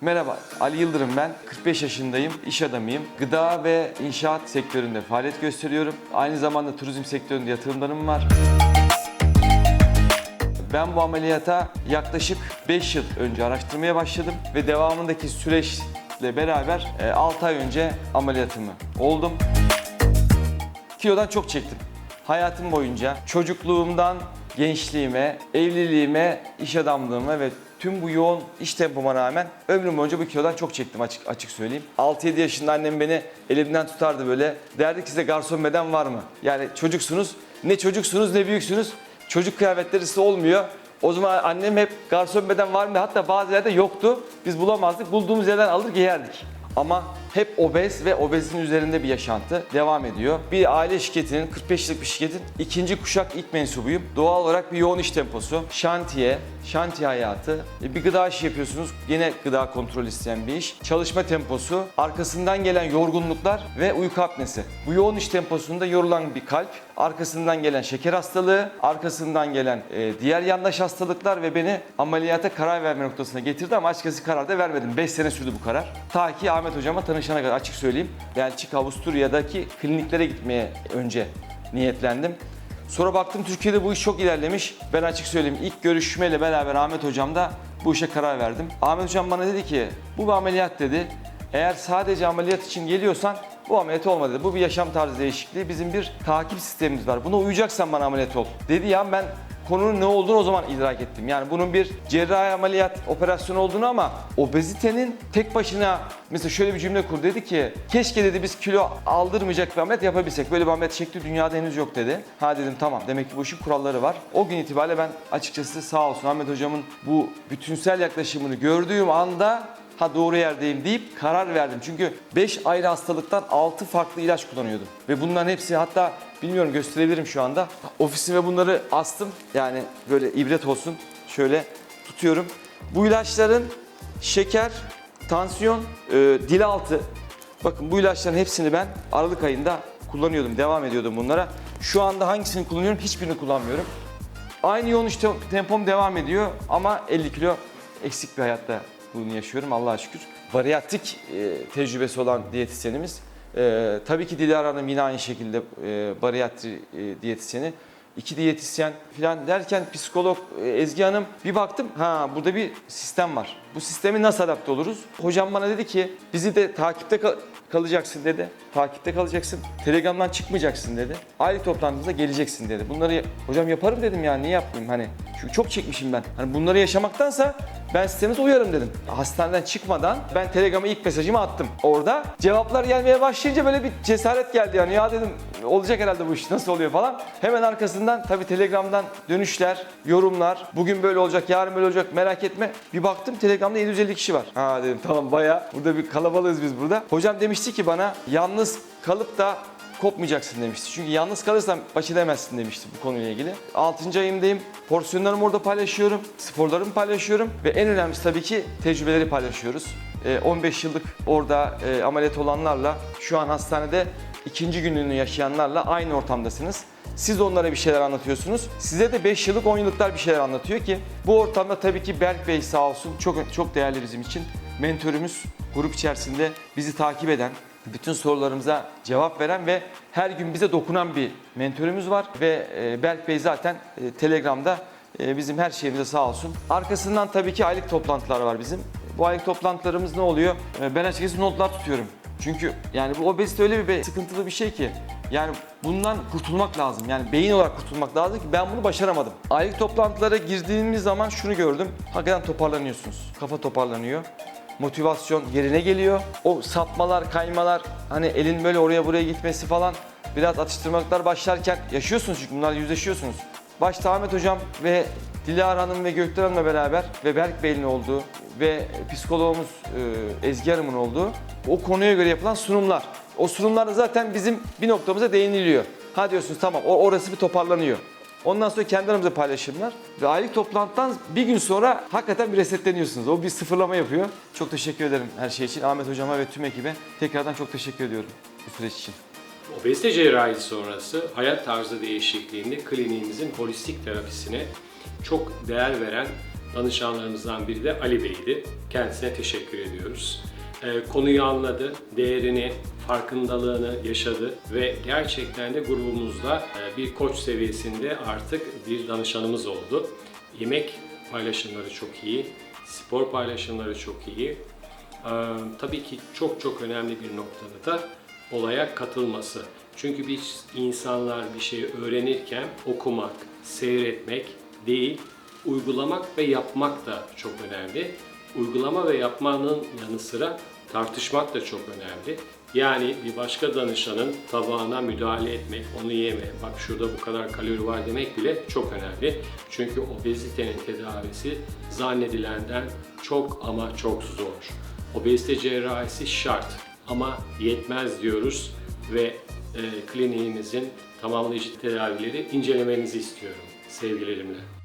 Merhaba, Ali Yıldırım ben. 45 yaşındayım, iş adamıyım. Gıda ve inşaat sektöründe faaliyet gösteriyorum. Aynı zamanda turizm sektöründe yatırımlarım var. Ben bu ameliyata yaklaşık 5 yıl önce araştırmaya başladım ve devamındaki süreçle beraber 6 ay önce ameliyatımı oldum. Kilodan çok çektim. Hayatım boyunca çocukluğumdan gençliğime, evliliğime, iş adamlığıma ve tüm bu yoğun iş tempoma rağmen ömrüm boyunca bu kilodan çok çektim açık açık söyleyeyim. 6-7 yaşında annem beni elimden tutardı böyle. Derdi ki size garson beden var mı? Yani çocuksunuz. Ne çocuksunuz ne büyüksünüz. Çocuk kıyafetleri size olmuyor. O zaman annem hep garson beden var mı? Hatta bazı yerde yoktu. Biz bulamazdık. Bulduğumuz yerden alır giyerdik. Ama hep obez ve obezin üzerinde bir yaşantı devam ediyor. Bir aile şirketinin, 45 yıllık bir şirketin ikinci kuşak ilk mensubuyum. Doğal olarak bir yoğun iş temposu, şantiye, şantiye hayatı. E, Bir gıda işi yapıyorsunuz, yine gıda kontrol isteyen bir iş. Çalışma temposu, arkasından gelen yorgunluklar ve uyku apnesi. Bu yoğun iş temposunda yorulan bir kalp, arkasından gelen şeker hastalığı, arkasından gelen e, diğer yandaş hastalıklar ve beni ameliyata karar verme noktasına getirdi ama açıkçası karar da vermedim. 5 sene sürdü bu karar. Ta ki Ahmet hocama tanışana kadar açık söyleyeyim. Belçika, Avusturya'daki kliniklere gitmeye önce niyetlendim. Sonra baktım Türkiye'de bu iş çok ilerlemiş. Ben açık söyleyeyim ilk görüşmeyle beraber Ahmet hocam da bu işe karar verdim. Ahmet hocam bana dedi ki bu bir ameliyat dedi. Eğer sadece ameliyat için geliyorsan bu ameliyat olmadı dedi. Bu bir yaşam tarzı değişikliği. Bizim bir takip sistemimiz var. Buna uyacaksan bana ameliyat ol. Dedi ya ben konunun ne olduğunu o zaman idrak ettim. Yani bunun bir cerrahi ameliyat operasyonu olduğunu ama obezitenin tek başına mesela şöyle bir cümle kur dedi ki keşke dedi biz kilo aldırmayacak bir ameliyat yapabilsek. Böyle bir ameliyat şekli dünyada henüz yok dedi. Ha dedim tamam demek ki bu işin kuralları var. O gün itibariyle ben açıkçası sağ olsun Ahmet hocamın bu bütünsel yaklaşımını gördüğüm anda ha doğru yerdeyim deyip karar verdim. Çünkü 5 ayrı hastalıktan 6 farklı ilaç kullanıyordum. Ve bunların hepsi hatta bilmiyorum gösterebilirim şu anda. Ofisime bunları astım. Yani böyle ibret olsun. Şöyle tutuyorum. Bu ilaçların şeker, tansiyon, e, dil altı. Bakın bu ilaçların hepsini ben Aralık ayında kullanıyordum. Devam ediyordum bunlara. Şu anda hangisini kullanıyorum? Hiçbirini kullanmıyorum. Aynı yoğun iş tem- tempom devam ediyor ama 50 kilo eksik bir hayatta bunu yaşıyorum Allah'a şükür. Bariyatrik e, tecrübesi olan diyetisyenimiz. E, tabii ki Dilara Hanım yine aynı şekilde e, bariyatri e, diyetisyeni. İki diyetisyen falan derken psikolog e, Ezgi Hanım bir baktım ha burada bir sistem var. Bu sistemi nasıl adapte oluruz? Hocam bana dedi ki bizi de takipte kal- kalacaksın dedi. Takipte kalacaksın. Telegram'dan çıkmayacaksın dedi. Aylık toplantımıza geleceksin dedi. Bunları hocam yaparım dedim ya niye yapmayayım hani. Çünkü çok çekmişim ben. Hani bunları yaşamaktansa ben sisteminize uyarım dedim. Hastaneden çıkmadan ben Telegram'a ilk mesajımı attım. Orada cevaplar gelmeye başlayınca böyle bir cesaret geldi yani. Ya dedim olacak herhalde bu iş nasıl oluyor falan. Hemen arkasından tabii Telegram'dan dönüşler, yorumlar. Bugün böyle olacak, yarın böyle olacak merak etme. Bir baktım Telegram'da 750 kişi var. Ha dedim tamam bayağı burada bir kalabalığız biz burada. Hocam demişti ki bana yalnız kalıp da kopmayacaksın demişti. Çünkü yalnız kalırsan baş edemezsin demişti bu konuyla ilgili. 6. ayımdayım. Porsiyonlarımı orada paylaşıyorum. Sporlarımı paylaşıyorum. Ve en önemlisi tabii ki tecrübeleri paylaşıyoruz. Ee, 15 yıllık orada e, ameliyat olanlarla şu an hastanede ikinci gününü yaşayanlarla aynı ortamdasınız. Siz onlara bir şeyler anlatıyorsunuz. Size de 5 yıllık 10 yıllıklar bir şeyler anlatıyor ki bu ortamda tabii ki Berk Bey sağ olsun çok çok değerli bizim için. Mentörümüz grup içerisinde bizi takip eden, bütün sorularımıza cevap veren ve her gün bize dokunan bir mentörümüz var ve e, Berk Bey zaten e, Telegram'da e, bizim her şeyimize sağ olsun. Arkasından tabii ki aylık toplantılar var bizim. Bu aylık toplantılarımız ne oluyor? Ben açıkçası notlar tutuyorum. Çünkü yani bu obezite öyle bir sıkıntılı bir şey ki yani bundan kurtulmak lazım. Yani beyin olarak kurtulmak lazım ki ben bunu başaramadım. Aylık toplantılara girdiğimiz zaman şunu gördüm. Hakikaten toparlanıyorsunuz. Kafa toparlanıyor motivasyon yerine geliyor. O sapmalar, kaymalar, hani elin böyle oraya buraya gitmesi falan biraz atıştırmalıklar başlarken yaşıyorsunuz çünkü bunlarla yüzleşiyorsunuz. Başta Ahmet Hocam ve Dilara Hanım ve Gökten Hanım'la beraber ve Berk Bey'in olduğu ve psikologumuz e, Ezgi Hanım'ın olduğu o konuya göre yapılan sunumlar. O sunumlarda zaten bizim bir noktamıza değiniliyor. Ha diyorsunuz tamam orası bir toparlanıyor. Ondan sonra kendi aramızda paylaşımlar ve aylık toplantıdan bir gün sonra hakikaten bir resetleniyorsunuz. O bir sıfırlama yapıyor. Çok teşekkür ederim her şey için. Ahmet hocama ve tüm ekibe tekrardan çok teşekkür ediyorum bu süreç için. Obezite cerrahisi sonrası hayat tarzı değişikliğinde kliniğimizin holistik terapisine çok değer veren danışanlarımızdan biri de Ali Bey'di. Kendisine teşekkür ediyoruz. Ee, konuyu anladı, değerini, farkındalığını yaşadı ve gerçekten de grubumuzda e, bir koç seviyesinde artık bir danışanımız oldu. Yemek paylaşımları çok iyi, spor paylaşımları çok iyi. Ee, tabii ki çok çok önemli bir noktada da olaya katılması. Çünkü biz insanlar bir şey öğrenirken okumak, seyretmek değil, uygulamak ve yapmak da çok önemli. Uygulama ve yapmanın yanı sıra tartışmak da çok önemli. Yani bir başka danışanın tabağına müdahale etmek, onu yeme, bak şurada bu kadar kalori var demek bile çok önemli. Çünkü obezitenin tedavisi zannedilenden çok ama çok zor. Obezite cerrahisi şart ama yetmez diyoruz ve e, kliniğimizin tamamlayıcı tedavileri incelemenizi istiyorum sevgilerimle.